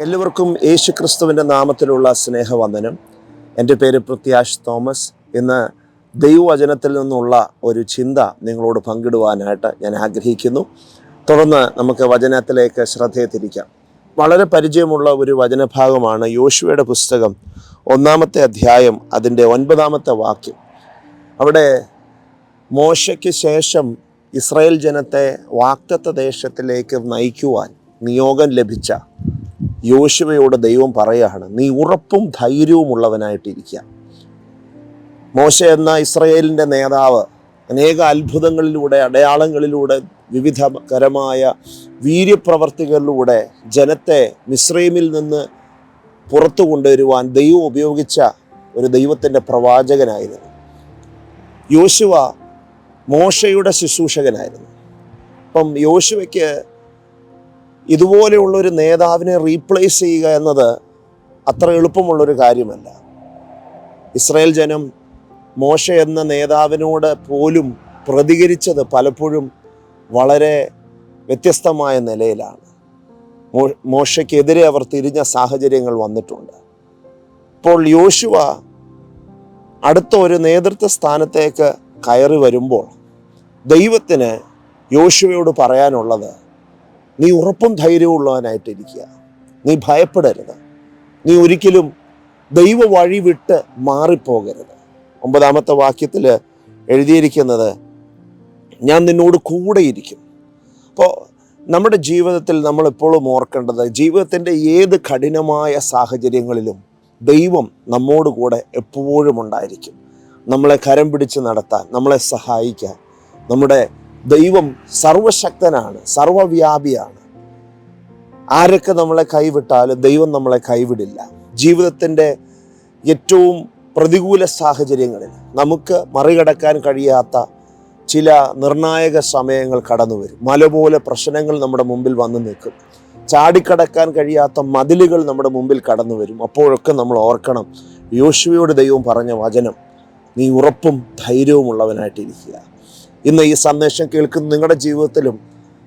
എല്ലാവർക്കും യേശു ക്രിസ്തുവിന്റെ നാമത്തിലുള്ള സ്നേഹവന്ദനം. എന്റെ പേര് പ്രത്യാഷ് തോമസ്. ഇന്ന് ദൈവവചനത്തിൽ നിന്നുള്ള ഒരു ചിന്ത നിങ്ങളോട് പങ്കിടുവാനായിട്ട് ഞാൻ ആഗ്രഹിക്കുന്നു. തുടർന്ന് നമുക്ക് വചനത്തിലേക്ക് ശ്രദ്ധയെ തിരിക്കാം വളരെ പരിചയമുള്ള ഒരു വചനഭാഗമാണ് യോശുവയുടെ പുസ്തകം ഒന്നാമത്തെ അധ്യായം അതിന്റെ ഒൻപതാമത്തെ വാക്യം. അവിടെ മോശയ്ക്ക് ശേഷം ഇസ്രായേൽ ജനത്തെ വാക്തത്വ ദേശത്തിലേക്ക് നയിക്കുവാൻ നിയോഗം ലഭിച്ച യോശുവയോട് ദൈവം പറയുകയാണ് നീ ഉറപ്പും ധൈര്യവും ഉള്ളവനായിട്ടിരിക്കുക മോശ എന്ന ഇസ്രയേലിന്റെ നേതാവ് അനേക അത്ഭുതങ്ങളിലൂടെ അടയാളങ്ങളിലൂടെ വിവിധകരമായ വീര്യപ്രവർത്തികളിലൂടെ ജനത്തെ മിശ്രീമിൽ നിന്ന് പുറത്തു കൊണ്ടുവരുവാൻ ദൈവം ഉപയോഗിച്ച ഒരു ദൈവത്തിന്റെ പ്രവാചകനായിരുന്നു. യോശുവ മോശയുടെ ശുശ്രൂഷകനായിരുന്നു. അപ്പം യോശുവയ്ക്ക് ഇതുപോലെയുള്ള ഒരു നേതാവിനെ റീപ്ലേസ് ചെയ്യുക എന്നത് അത്ര എളുപ്പമുള്ളൊരു കാര്യമല്ല. ഇസ്രായേൽ ജനം മോശ എന്ന നേതാവിനോട് പോലും പ്രതികരിച്ചത് പലപ്പോഴും വളരെ വ്യത്യസ്തമായ നിലയിലാണ്. മോശയ്ക്കെതിരെ അവർ തിരിഞ്ഞ സാഹചര്യങ്ങൾ വന്നിട്ടുണ്ട്. ഇപ്പോൾ യോശുവ അടുത്ത ഒരു നേതൃത്വ സ്ഥാനത്തേക്ക് കയറി വരുമ്പോൾ ദൈവത്തിന് യോശുവയോട് പറയാനുള്ളത് നീ ഉറപ്പും ധൈര്യവും ഉള്ളവനായിട്ടിരിക്കുക. നീ ഭയപ്പെടരുത്. നീ ഒരിക്കലും ദൈവ വഴി വിട്ട് മാറിപ്പോകരുത്. ഒമ്പതാമത്തെ വാക്യത്തിൽ എഴുതിയിരിക്കുന്നത് ഞാൻ നിന്നോട് കൂടെയിരിക്കും. അപ്പോൾ നമ്മുടെ ജീവിതത്തിൽ നമ്മൾ എപ്പോഴും ഓർക്കേണ്ടത് ജീവിതത്തിന്റെ ഏത് കഠിനമായ സാഹചര്യങ്ങളിലും ദൈവം നമ്മോട് കൂടെ എപ്പോഴും ഉണ്ടായിരിക്കും. നമ്മളെ കരം പിടിച്ച് നടത്താൻ നമ്മളെ സഹായിക്കാൻ നമ്മുടെ ദൈവം സർവശക്തനാണ് സർവവ്യാപിയാണ്. ആരൊക്കെ നമ്മളെ കൈവിട്ടാലും ദൈവം നമ്മളെ കൈവിടില്ല. ജീവിതത്തിന്റെ ഏറ്റവും പ്രതികൂല സാഹചര്യങ്ങളിൽ നമുക്ക് മറികടക്കാൻ കഴിയാത്ത ചില നിർണായക സമയങ്ങൾ കടന്നു വരും മലപോലെ പ്രശ്നങ്ങൾ നമ്മുടെ മുമ്പിൽ വന്നു നിൽക്കും. ചാടിക്കടക്കാൻ കഴിയാത്ത മതിലുകൾ നമ്മുടെ മുമ്പിൽ കടന്നു വരും അപ്പോഴൊക്കെ നമ്മൾ ഓർക്കണം യോശുവയോട് ദൈവം പറഞ്ഞ വചനം നീ ഉറപ്പും ധൈര്യവും ഉള്ളവനായിട്ടിരിക്കുക ഇന്ന് ഈ സന്ദേശം കേൾക്കുന്ന നിങ്ങളുടെ ജീവിതത്തിലും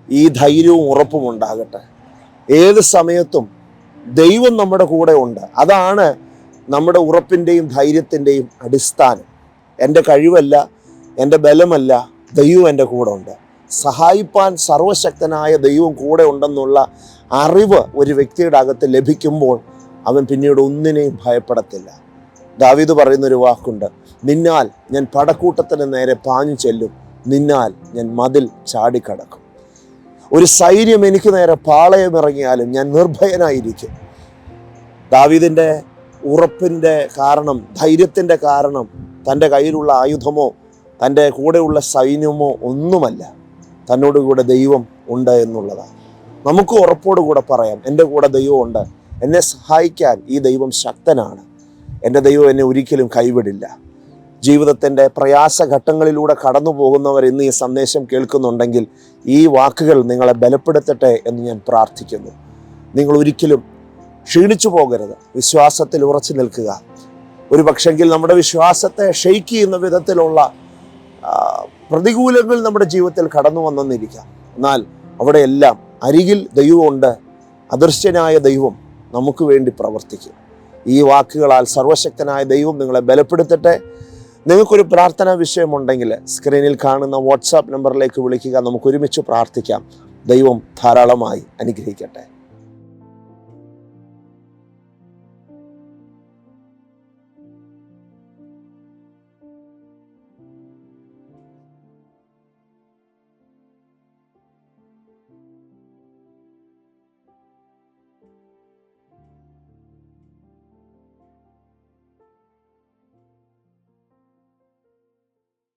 ഈ ധൈര്യവും ഉറപ്പും ഉണ്ടാകട്ടെ. ഏത് സമയത്തും ദൈവം നമ്മുടെ കൂടെ ഉണ്ട്. അതാണ് നമ്മുടെ ഉറപ്പിന്റെയും ധൈര്യത്തിന്റെയും അടിസ്ഥാനം. എന്റെ കഴിവല്ല എന്റെ ബലമല്ല ദൈവം എന്റെ കൂടെ ഉണ്ട്. സഹായിപ്പാൻ സർവശക്തനായ ദൈവം കൂടെ ഉണ്ടെന്നുള്ള അറിവ് ഒരു വ്യക്തിയുടെ അകത്ത് ലഭിക്കുമ്പോൾ അവൻ പിന്നീട് ഒന്നിനെയും ഭയപ്പെടത്തില്ല. ദാവീദ് പറയുന്നൊരു വാക്കുണ്ട് നിന്നാൽ ഞാൻ പടക്കൂട്ടത്തിന് നേരെ പാഞ്ഞു ചെല്ലും. നിന്നാൽ ഞാൻ മതിൽ ചാടിക്കടക്കും. ഒരു സൈന്യം എനിക്ക് നേരെ പാളയമിറങ്ങിയാലും ഞാൻ നിർഭയനായിരിക്കും. ദാവീദിന്റെ ഉറപ്പിന്റെ കാരണം ധൈര്യത്തിന്റെ കാരണം തന്റെ കയ്യിലുള്ള ആയുധമോ തന്റെ കൂടെയുള്ള സൈന്യമോ ഒന്നുമല്ല. തന്നോട് കൂടെ ദൈവം ഉണ്ട് എന്നുള്ളതാണ്. നമുക്ക് ഉറപ്പോട് കൂടെ പറയാം എന്റെ കൂടെ ദൈവമുണ്ട് എന്നെ സഹായിക്കാൻ ഈ ദൈവം ശക്തനാണ്. എന്റെ ദൈവം എന്നെ ഒരിക്കലും കൈവിടില്ല. ജീവിതത്തിന്റെ പ്രയാസഘട്ടങ്ങളിലൂടെ കടന്നു പോകുന്നവർ ഇന്ന് ഈ സന്ദേശം കേൾക്കുന്നുണ്ടെങ്കിൽ ഈ വാക്കുകൾ നിങ്ങളെ ബലപ്പെടുത്തട്ടെ എന്ന് ഞാൻ പ്രാർത്ഥിക്കുന്നു. നിങ്ങൾ ഒരിക്കലും ക്ഷീണിച്ചു പോകരുത്. വിശ്വാസത്തിൽ ഉറച്ചു നിൽക്കുക. ഒരു പക്ഷെങ്കിൽ നമ്മുടെ വിശ്വാസത്തെ ഷെയ്ക്ക് ചെയ്യുന്ന വിധത്തിലുള്ള പ്രതികൂലങ്ങൾ നമ്മുടെ ജീവിതത്തിൽ കടന്നു വന്നെന്നിരിക്കാം. എന്നാൽ അവിടെയെല്ലാം അരികിൽ ദൈവമുണ്ട്. അദൃശ്യനായ ദൈവം നമുക്ക് വേണ്ടി പ്രവർത്തിക്കും. ഈ വാക്കുകളാൽ സർവശക്തനായ ദൈവം നിങ്ങളെ ബലപ്പെടുത്തട്ടെ. നിങ്ങൾക്കൊരു പ്രാർത്ഥനാ വിഷയമുണ്ടെങ്കിൽ സ്ക്രീനിൽ കാണുന്ന വാട്സാപ്പ് നമ്പറിലേക്ക് വിളിക്കുക. നമുക്ക് ഒരുമിച്ച് പ്രാർത്ഥിക്കാം. ദൈവം ധാരാളമായി അനുഗ്രഹിക്കട്ടെ.